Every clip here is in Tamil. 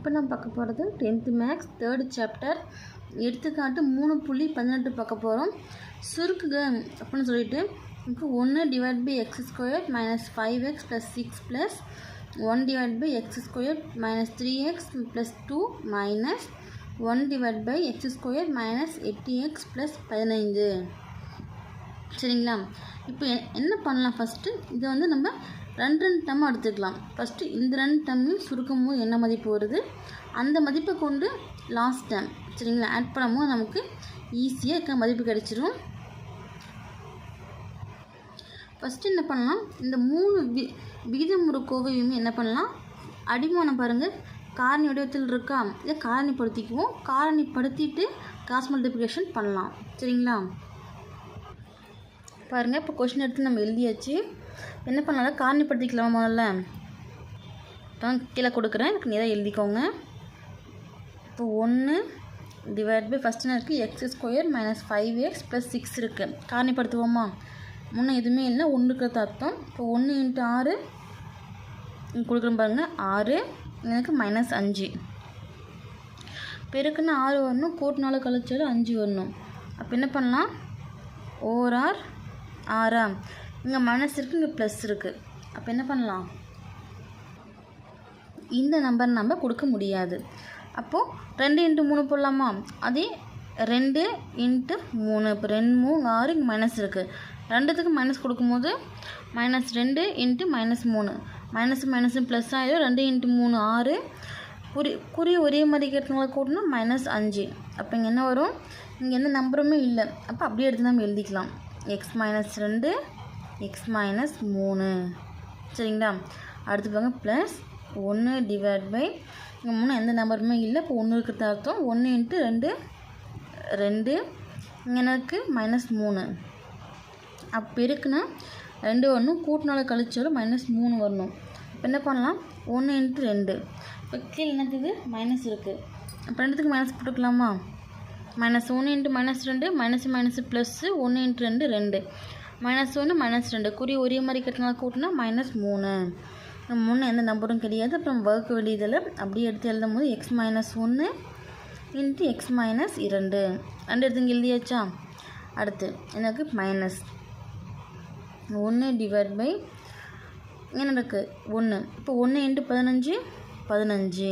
இப்போ நான் பார்க்க போகிறது டென்த்து மேக்ஸ் தேர்டு சாப்டர் எடுத்துக்காட்டு மூணு புள்ளி பதினெட்டு பார்க்க போகிறோம் சுருக்குக அப்படின்னு சொல்லிட்டு இப்போ ஒன்று divide by x square minus five x plus six plus one divide by x square minus three x plus two minus one divide by x square minus எட்டு எக்ஸ் ப்ளஸ் பதினைந்து. சரிங்களா? இப்போ என்ன பண்ணலாம் ஃபஸ்ட்டு இதை வந்து நம்ம ரெண்டு ரெண்டு டம் எடுத்துக்கலாம். ஃபஸ்ட்டு இந்த ரெண்டு டம்மையும் சுருக்கமும் என்ன மதிப்பு வருது? அந்த மதிப்பை கொண்டு லாஸ்ட் டம் சரிங்களா? ஆட் பண்ணும்போது நமக்கு ஈஸியாக இருக்க மதிப்பு கிடைச்சிரும். ஃபஸ்ட்டு என்ன பண்ணலாம்? இந்த மூணு வி விகிதமுறு கோவையுமே என்ன பண்ணலாம்? அடிமானம் பாருங்கள் காரணி வடிவத்தில் இருக்கா? இதை காரணிப்படுத்திக்குவோம். காரணிப்படுத்திட்டு கிராஸ் மல்டிப்ளிகேஷன் பண்ணலாம். சரிங்களா? பாருங்கள் இப்போ கொஷின் எடுத்து நம்ம எழுதியாச்சு. என்ன பண்ணலாம் காரணிப்படுத்திக்கலாம் முதல்ல. இப்போ கீழே கொடுக்குறேன். எனக்கு நீதான் எழுதிக்கோங்க. இப்போ ஒன்று டிவைட் பை ஃபஸ்ட் என்ன இருக்குது x square minus five x plus six இருக்குது காரணிப்படுத்துவோமா முன்னே எதுவுமே இல்லை. ஒன்று இருக்கிறது அர்த்தம். இப்போ ஒன்று இன்ட்டு ஆறு. கொடுக்குறோம் கொடுக்குறேன் பாருங்கள் ஆறு. எனக்கு மைனஸ் அஞ்சு. பெருக்குன்னு ஆறு வரணும். கூட்டினால கழிச்சாலும் அஞ்சு வரணும். அப்போ என்ன பண்ணலாம்? ஓஆர் ஆறா இங்கே மைனஸ் இருக்குது இங்கே ப்ளஸ் இருக்குது அப்போ என்ன பண்ணலாம்? இந்த நம்பர் நம்ம கொடுக்க முடியாது. அப்போது ரெண்டு இன்ட்டு மூணு போடலாமா? அதே ரெண்டு இன்ட்டு மூணு. இப்போ ரெண்டு மூணு ஆறு இங்கே மைனஸ் இருக்குது ரெண்டுத்துக்கு மைனஸ் கொடுக்கும்போது மைனஸ் ரெண்டு இன்ட்டு மைனஸ் மூணு. மைனஸ் மைனஸ் ப்ளஸ் ஆகிடும் ரெண்டு இன்ட்டு மூணு ஆறு. குறி குறி ஒரே மாதிரி கேட்டவங்களை கூட்டினா மைனஸ் அஞ்சு. அப்போ இங்கே என்ன வரும்? இங்கே எந்த நம்பருமே இல்லை. அப்போ அப்படியே எடுத்து நம்ம எழுதிக்கலாம். எக்ஸ் மைனஸ் ரெண்டு எக்ஸ் மைனஸ் மூணு. சரிங்களா? அடுத்து பாருங்க ப்ளஸ் ஒன்று டிவைட் பை இங்கே மூணு எந்த நம்பருமே இல்லை. இப்போ ஒன்று இருக்கிறது அர்த்தம் ஒன்று இன்ட்டு ரெண்டு ரெண்டு. இங்கே எனக்கு மைனஸ் மூணு. அப்போ இருக்குன்னா ரெண்டு வரணும் கூட்டினால கழிச்சாலும் மைனஸ் மூணு வரணும். இப்போ என்ன பண்ணலாம்? ஒன்று இன்ட்டு ரெண்டு. இப்போ கீழே என்னது? மைனஸ் இருக்குது அப்போ ரெண்டுத்துக்கு மைனஸ் போட்டுக்கலாமா? மைனஸ் ஒன்று இன்ட்டு மைனஸ் ரெண்டு மைனஸ் மைனஸ் ப்ளஸ்ஸு ஒன்று இன்ட்டு ரெண்டு ரெண்டு. மைனஸ் ஒன்று மைனஸ் ரெண்டு. குறி ஒரே மாதிரி கட்டினால கூட்டினா மைனஸ் மூணு. மூணு எந்த நம்பரும் கிடையாது. அப்புறம் ஒர்க் வெளியதில் அப்படியே எடுத்து எழுதும் போது எக்ஸ் மைனஸ் ஒன்று இன்ட்டு எக்ஸ் மைனஸ் இரண்டு. ரெண்டு எடுத்து இங்கே எழுதியாச்சா? அடுத்து எனக்கு மைனஸ் ஒன்று டிவைட் பை என்ன இருக்குது ஒன்று இப்போ ஒன்று இன்ட்டு பதினஞ்சு பதினஞ்சு.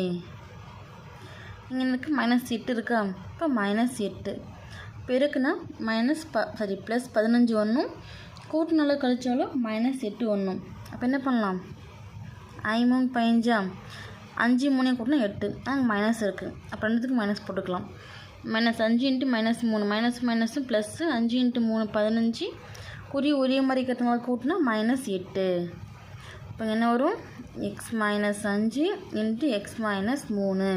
இங்கே எனக்கு மைனஸ் எட்டு இருக்கா? இப்போ மைனஸ் எட்டு. பெருக்குனா மைனஸ் ப சாரி ப்ளஸ் பதினஞ்சு ஒன்றும் கூட்டினால கழித்தாலும் மைனஸ் எட்டு ஒன்றும் அப்போ என்ன பண்ணலாம்? ஐ பதினஞ்சாம் பதினஞ்சா? அஞ்சு மூணையும் கூட்டினா எட்டு. அங்கே மைனஸ் இருக்குது அப்போ ரெண்டுத்துக்கு மைனஸ் போட்டுக்கலாம். மைனஸ் அஞ்சு இன்ட்டு மைனஸ் மூணு. மைனஸ் மைனஸும் ப்ளஸ்ஸு அஞ்சு இன்ட்டு மூணு பதினஞ்சு. குறி ஒரே மாதிரி இருக்கிறதுனால கூட்டினா மைனஸ் எட்டு. இப்போ என்ன வரும்? எக்ஸ் மைனஸ் அஞ்சு இன்ட்டு எக்ஸ் மைனஸ் மூணு.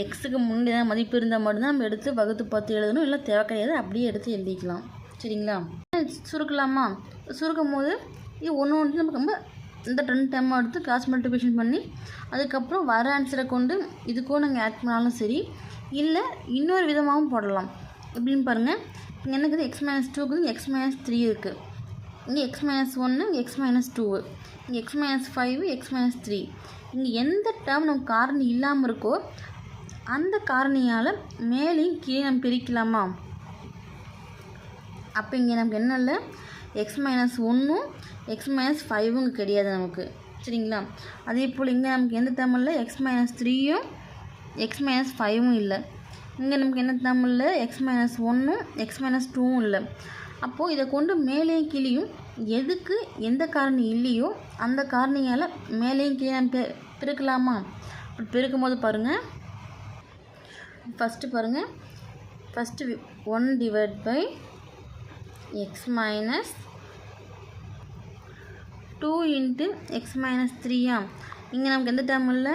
எக்ஸுக்கு முன்னாடி தான் மதிப்பு இருந்தால் மட்டும்தான் நம்ம எடுத்து வகுத்து பார்த்து எழுதணும். இல்லை தேவை கிடையாது அப்படியே எடுத்து எழுதிக்கலாம். சரிங்களா? சுருக்கலாமா? சுருக்கும் போது இது ஒன்று ஒன்று நமக்கு ரொம்ப இந்த ரெண்டு டைம் எடுத்து கிராஸ் மல்டிபிகேஷன் பண்ணி அதுக்கப்புறம் வர ஆன்சரை கொண்டு இதுக்கும் நாங்கள் ஆட் பண்ணாலும் சரி இல்லை இன்னொரு விதமாகவும் போடலாம். எப்படின்னு பாருங்கள் இங்கே எனக்கு எக்ஸ் மைனஸ் டூக்கு எக்ஸ் மைனஸ் த்ரீ இருக்குது இங்கே எக்ஸ் மைனஸ் ஒன்று எக்ஸ் மைனஸ் டூவு இங்கே x minus five x minus three இங்கே எந்த டேர்ம் நமக்கு காரணம் இல்லாமல் இருக்கோ அந்த காரணியால் மேலேயும் கீழே நம்ம பிரிக்கலாமா? அப்போ இங்கே நமக்கு என்ன இல்லை? எக்ஸ் மைனஸ் ஒன்றும் எக்ஸ் மைனஸ் ஃபைவும் கிடையாது நமக்கு. சரிங்களா? அதே போல் இங்கே நமக்கு எந்த தமிழில் எக்ஸ் மைனஸ் த்ரீயும் எக்ஸ் மைனஸ் ஃபைவும் இல்லை. இங்கே நமக்கு என்ன தமிழில் எக்ஸ் மைனஸ் ஒன்றும் எக்ஸ் மைனஸ் டூவும் இல்லை. அப்போது இதை கொண்டு மேலேயும் கீழேயும் எதுக்கு எந்த காரணி இல்லையோ அந்த காரணியால் மேலேயும் கீழே நம்ம பெ- பிறக்கலாமா அப்படி பிறக்கும்போது போது பாருங்கள் ஃபஸ்ட்டு பாருங்கள் first one divide by x minus two into x minus த்ரீயா இங்கே நமக்கு எந்த டேர்ம் இல்லை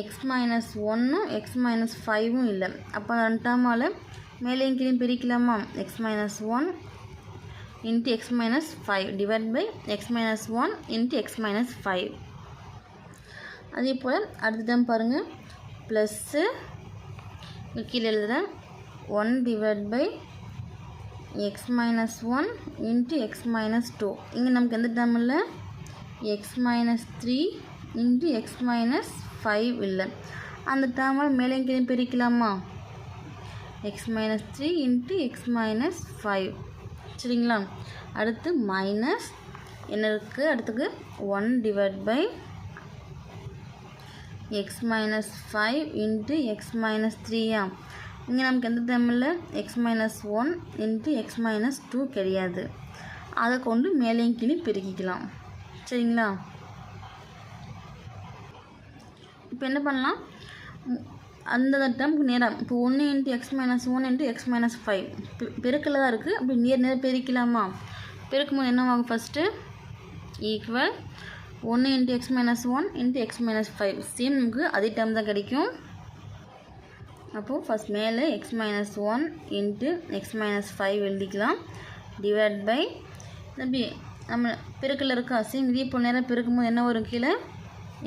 எக்ஸ் மைனஸ் ஒன்றும் எக்ஸ் மைனஸ் ஃபைவும் இல்லை. அப்போ ரெண்டு டேர்மால் மேலேயும் கீழே பிரிக்கலாமா? X minus one into x minus five divide by x minus one into x minus five அதே போல் அடுத்த டைம் பாருங்கள் ப்ளஸ்ஸு கீழே எழுதுகிறேன் one divide by x minus one into x minus two இங்கே நமக்கு எந்த டேம் இல்லை? X minus three into x minus five இல்லை. அந்த டேர்மை மேலே எங்கேயும் பிரிக்கலாமா? X minus three into x minus five சரிங்களா? அடுத்து மைனஸ் என்ன இருக்குது அடுத்துக்கு one divide by x minus five into x minus த்ரீயா இங்கே நமக்கு எந்த டைமில் x minus one into x minus two கிடையாது. அதை கொண்டு மேலேயும் கீழே பெருக்கிக்கலாம். சரிங்களா? இப்போ என்ன பண்ணலாம்? ம், அந்த டேர்முக்கு நேராக இப்போ ஒன்று into x minus one into x minus five பெருக்கில் தான் இருக்குது அப்படி நேர் நேர் பெருக்கலாமா? பெருக்கும்போது என்னவாகும் ஃபஸ்ட்டு ஈக்குவல் ஒன்று into x minus one into x minus five same நமக்கு அதே டேர்ம் தான் கிடைக்கும். அப்போது ஃபஸ்ட் மேலே x minus one into x minus five எழுதிக்கலாம். டிவைட் பை தம்பி நம்ம பெருக்கில் இருக்கா? சேம் இதே இப்போ நேரம் பெருக்கும்போது என்ன வரும் கீழே?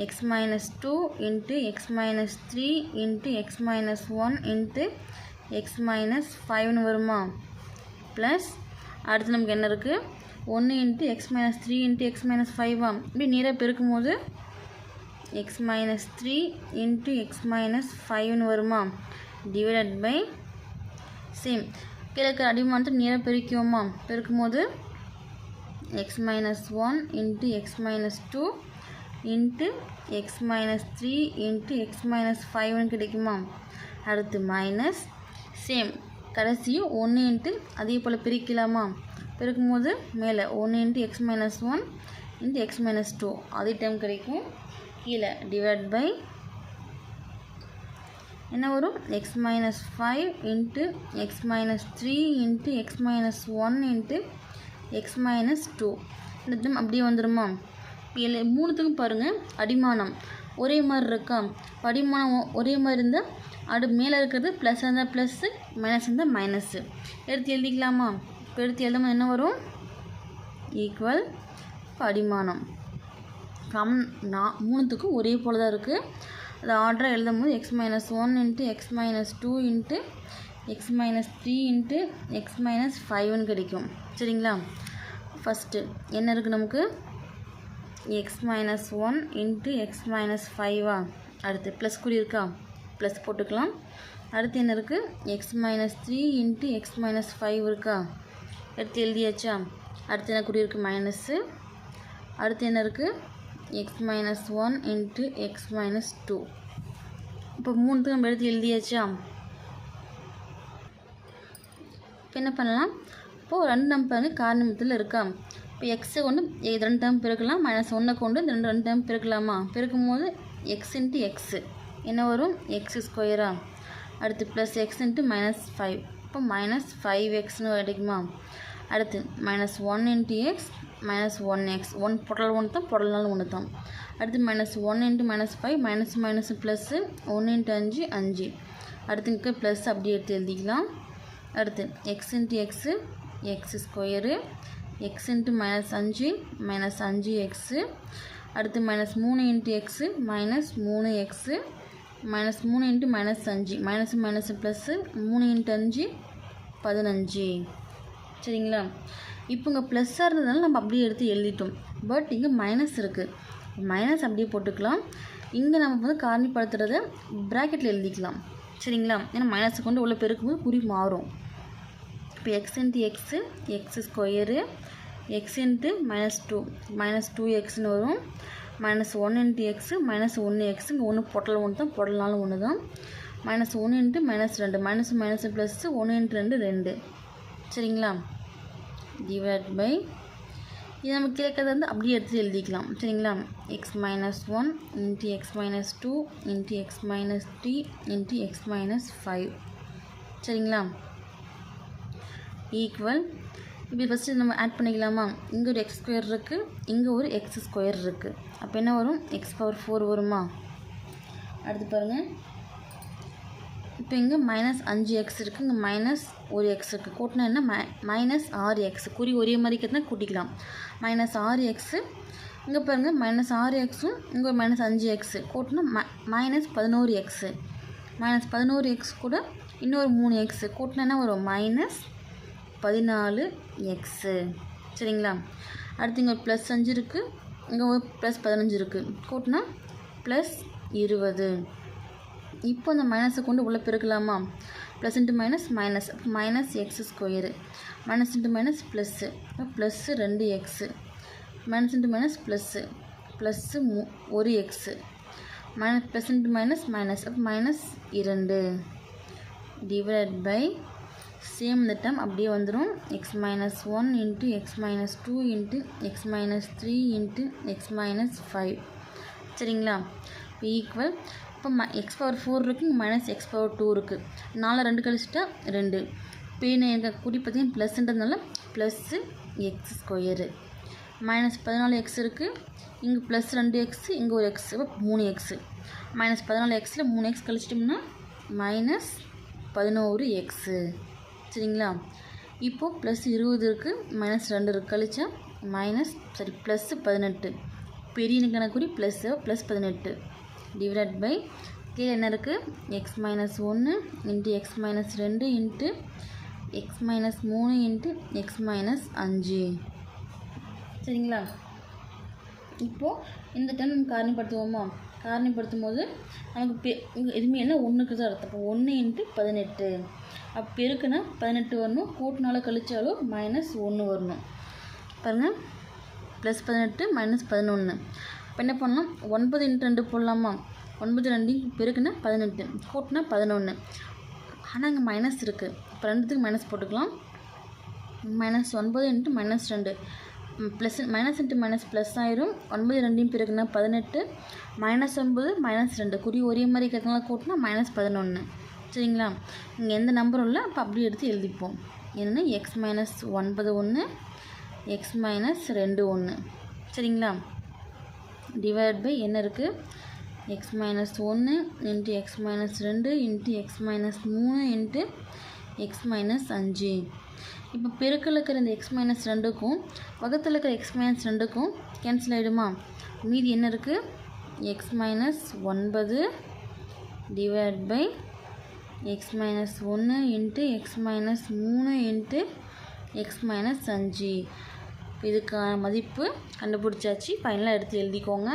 X minus two into x minus three into x minus one into x minus ஃபைவ்னு வருமா? ப்ளஸ் அடுத்து நமக்கு என்ன இருக்குது ஒன்று into x minus three into x minus ஃபைவாம் இப்படி நேராக பெருக்கும்போது x minus three into x minus ஃபைவ்னு வருமா டிவைடட் பை சேம் கிழக்கு அடிமானத்தை நேராக பெருக்குவோமா பெருக்கும்போது x minus one into x minus two into x minus three into x minus ஃபைவ்னு கிடைக்குமா அடுத்து மைனஸ் சேம் கடைசியும் ஒன்று இன்ட்டு அதே போல் பிரிக்கலாமா பெருக்கும்போது மேலே ஒன்று into x minus one into x minus two அதே டைம் கிடைக்கும். கீழே டிவைட் பை என்ன வரும்? X minus five into x minus three into x minus one into x minus two இந்த டைம் அப்படியே வந்துடுமா இல்லை மூணுத்துக்கும் பாருங்கள் அடிமானம் ஒரே மாதிரி இருக்கா? படிமானம் அடிமானம் ஒரே மாதிரி இருந்தால் அடு மேலே இருக்கிறது ப்ளஸ் இருந்தால் ப்ளஸ்ஸு மைனஸ் இருந்தால் மைனஸ்ஸு எடுத்து எழுதிக்கலாமா? இப்போ எடுத்து எழுதும்போது என்ன வரும்? ஈக்குவல் படிமானம் கம் நான் மூணுத்துக்கும் ஒரே போல் தான் இருக்குது அது ஆர்டராக எழுதும் போது x minus one into x minus two into x minus three into x minus ஃபைவ்னு கிடைக்கும். சரிங்களா? ஃபஸ்ட்டு என்ன இருக்குது நமக்கு? X minus one into x minus ஃபைவா அடுத்து ப்ளஸ் கூடி இருக்கா? ப்ளஸ் போட்டுக்கலாம். அடுத்து என்ன இருக்குது x minus three into x minus five இருக்கா? எடுத்து எழுதியாச்சா? அடுத்து என்ன குறி இருக்குது மைனஸ்ஸு அடுத்து என்ன இருக்குது x minus one into x minus two இப்போ மூணுத்துக்கு நம்ம எடுத்து எழுதியாச்சா? இப்போ என்ன பண்ணலாம்? இப்போது ரெண்டு நம்பர் காரணமத்தில் இருக்கா? இப்போ எக்ஸை கொண்டு இது ரெண்டு டைம் பிறக்கலாம் மைனஸ் ஒன்றை கொண்டு இந்த ரெண்டு ரெண்டு டைம் பிறக்கலாமா பிறக்கும் போது எக்ஸ் இன்ட்டு எக்ஸு என்ன வரும்? எக்ஸ் ஸ்கொயரா அடுத்து plus x into minus five இப்போ மைனஸ் ஃபைவ் எக்ஸ்னு கிடைக்குமா அடுத்து minus one into x minus one x one பொடல் ஒன்று தான் பொடல்னாலும் ஒன்று தான். அடுத்து minus one into minus five minus minus plus ஒன்று இன்ட்டு அஞ்சு அஞ்சு. அடுத்து இங்கே ப்ளஸ் அப்படி எடுத்து எழுதிக்கலாம். அடுத்து x into x x square x into minus அஞ்சு மைனஸ் அஞ்சு எக்ஸு அடுத்து மைனஸ் மூணு இன்ட்டு எக்ஸு மைனஸ் மூணு எக்ஸு மைனஸ் மூணு இன்ட்டு மைனஸ் அஞ்சு மைனஸ் மைனஸ் ப்ளஸ்ஸு மூணு இன்ட்டு அஞ்சு பதினஞ்சு. சரிங்களா? இப்போ இங்கே ப்ளஸ்ஸாக இருந்ததுனால நம்ம அப்படியே எடுத்து எழுதிட்டோம். பட் இங்கே மைனஸ் இருக்குது மைனஸ் அப்படியே போட்டுக்கலாம். இங்கே நம்ம வந்து காரணிப்படுத்துகிறத ப்ராக்கெட்டில் எழுதிக்கலாம். சரிங்களா? ஏன்னா மைனஸை கொண்டு உள்ள பெருக்கும்போது குறி மாறும். இப்போ x into x x square x into minus two minus two எக்ஸ்னு வரும். Minus one into x minus ஒன்று எக்ஸ் இங்கே ஒன்று பொட்டல் ஒன்று தான் பொட்டல்னாலும் ஒன்று தான் மைனஸ் ஒன்று இன்ட்டு மைனஸ் ரெண்டு. மைனஸ் மைனஸ் ப்ளஸ்ஸு ஒன்று இன்ட்டு ரெண்டு ரெண்டு. சரிங்களா? டிவைட் பை இது நம்ம கேட்கறது வந்து அப்படியே எடுத்து எழுதிக்கலாம். சரிங்களா? X minus one into x minus two into x minus three into x minus five சரிங்களா? ஈக்குவல் இப்படி ஃபஸ்ட்டு நம்ம ஆட் பண்ணிக்கலாமா? இங்கே ஒரு எக்ஸ் ஸ்கொயர் இருக்குது இங்கே ஒரு எக்ஸ் ஸ்கொயர் இருக்குது அப்போ என்ன வரும்? எக்ஸ் பவர் ஃபோர் வருமா? அடுத்து பாருங்கள் இப்போ இங்கே மைனஸ் அஞ்சு எக்ஸ் இருக்குது இங்கே மைனஸ் ஒரு எக்ஸ் இருக்குது கூட்டினா என்ன? மை மைனஸ் ஆறு எக்ஸ் குறி ஒரே மாதிரி இருக்கிறதுனா கூட்டிக்கலாம். மைனஸ் ஆறு எக்ஸு இங்கே பாருங்கள் மைனஸ் ஆறு எக்ஸும் இங்கே ஒரு மைனஸ் அஞ்சு எக்ஸு கூட்டினா ம மைனஸ் பதினோரு எக்ஸு மைனஸ் பதினோரு எக்ஸ் கூட இன்னொரு மூணு எக்ஸு கூட்டினா என்ன ஒரு மைனஸ் பதினாலு எக்ஸு சரிங்களா? அடுத்து இங்கே ஒரு ப்ளஸ் அஞ்சு இருக்குது இங்கே ஒரு ப்ளஸ் பதினஞ்சு இருக்குது கூட்டினா ப்ளஸ் இருபது. இப்போ அந்த மைனஸை கொண்டு உள்ளே பெருக்கலாமா? Plus into minus minus minus x square minus into minus plus plus ரெண்டு x minus into minus plus plus மூ ஒரு x minus plus into minus minus அப்போ மைனஸ் இரண்டு. டிவைட் பை சேம் இந்த டைம் அப்படியே வந்துடும் x minus one into x minus two into x minus three into x minus five சரிங்களா? ஈக்குவல் இப்போ ம எக்ஸ் பவர் ஃபோர் இருக்குது இங்கே மைனஸ் எக்ஸ் பவர் டூ இருக்குது நாலு ரெண்டு கழிச்சிட்டா ரெண்டு. இப்போ எங்கள் எனக்கு குறி பார்த்தீங்கன்னா ப்ளஸ்ன்றதுனால ப்ளஸ்ஸு எக்ஸ் ஸ்கொயரு மைனஸ் பதினாலு எக்ஸ் இருக்குது இங்கே ப்ளஸ் ரெண்டு எக்ஸு இங்கே ஒரு எக்ஸ் மூணு எக்ஸு மைனஸ் பதினாலு எக்ஸில் மூணு எக்ஸ் கழிச்சிட்டோம்னா மைனஸ் பதினோரு எக்ஸு சரிங்களா? இப்போது ப்ளஸ் இருபது இருக்குது மைனஸ் ரெண்டு இருக்குது கழிச்சா மைனஸ் சரி ப்ளஸ்ஸு பதினெட்டு. பெரிய கணக்குறி ப்ளஸ்ஸு ப்ளஸ் பதினெட்டு. டிவைட் பை கீழே என்ன இருக்குது எக்ஸ் மைனஸ் ஒன்று இன்ட்டு எக்ஸ் மைனஸ் ரெண்டு இன்ட்டு எக்ஸ் மைனஸ் மூணு இன்ட்டு எக்ஸ் மைனஸ் அஞ்சு. சரிங்களா? இப்போது இந்த டைம் நம்ம காரணிப்படுத்துவோமா? காரணிப்படுத்தும் போது நமக்கு பெ எதுவுமே என்ன ஒன்றுக்கு தான் அர்த்தம். அப்போ ஒன்று இன்ட்டு பதினெட்டு. அப்போ பெருக்குன்னா பதினெட்டு வரணும். கூட்டினால கழிச்சாலும் மைனஸ் ஒன்று வரணும். பாருங்கள் ப்ளஸ் பதினெட்டு மைனஸ் பதினொன்று இப்போ என்ன பண்ணலாம்? ஒன்பது இன்ட்டு ரெண்டு போடலாமா? ஒன்பது ரெண்டையும் பெருக்குனா பதினெட்டு. கூட்டினா பதினொன்று ஆனால் இங்கே மைனஸ் இருக்குது இப்போ ரெண்டுத்துக்கு மைனஸ் போட்டுக்கலாம். மைனஸ் ஒன்பது இன்ட்டு மைனஸ் ரெண்டு. Plus minus into minus plus ஆயிரும். ஒன்பது ரெண்டையும் பிறகுனா பதினெட்டு. மைனஸ் ஒன்பது மைனஸ் ரெண்டு. குறி ஒரே மாதிரி இருக்கிறதுனால கூட்டினா மைனஸ் பதினொன்று சரிங்களா? இங்கே எந்த நம்பரும் இல்லை அப்போ அப்படியே எடுத்து எழுதிப்போம். என்னென்னா எக்ஸ் மைனஸ் ஒன்பது ஒன்று எக்ஸ் மைனஸ் ரெண்டு ஒன்று சரிங்களா? டிவைட் பை என்ன இருக்குது எக்ஸ் மைனஸ் ஒன்று இன்ட்டு எக்ஸ் மைனஸ் ரெண்டு இன்ட்டு எக்ஸ் மைனஸ் மூணு இன்ட்டு எக்ஸ் மைனஸ் அஞ்சு இப்போ பெருக்கில் இருக்கிற இந்த எக்ஸ் மைனஸ் ரெண்டுக்கும் பக்கத்தில் இருக்கிற எக்ஸ் மைனஸ் ரெண்டுக்கும் கேன்சல் ஆகிடுமா மீதி என்ன இருக்குது எக்ஸ் மைனஸ் ஒன்பது டிவைட் பை எக்ஸ் மைனஸ் ஒன்று இன்ட்டு எக்ஸ் மைனஸ் மூணு இன்ட்டு எக்ஸ் மைனஸ் அஞ்சு இதுக்கான மதிப்பு கண்டுபிடிச்சாச்சு. ஃபைனலாக எடுத்து எழுதிக்கோங்க.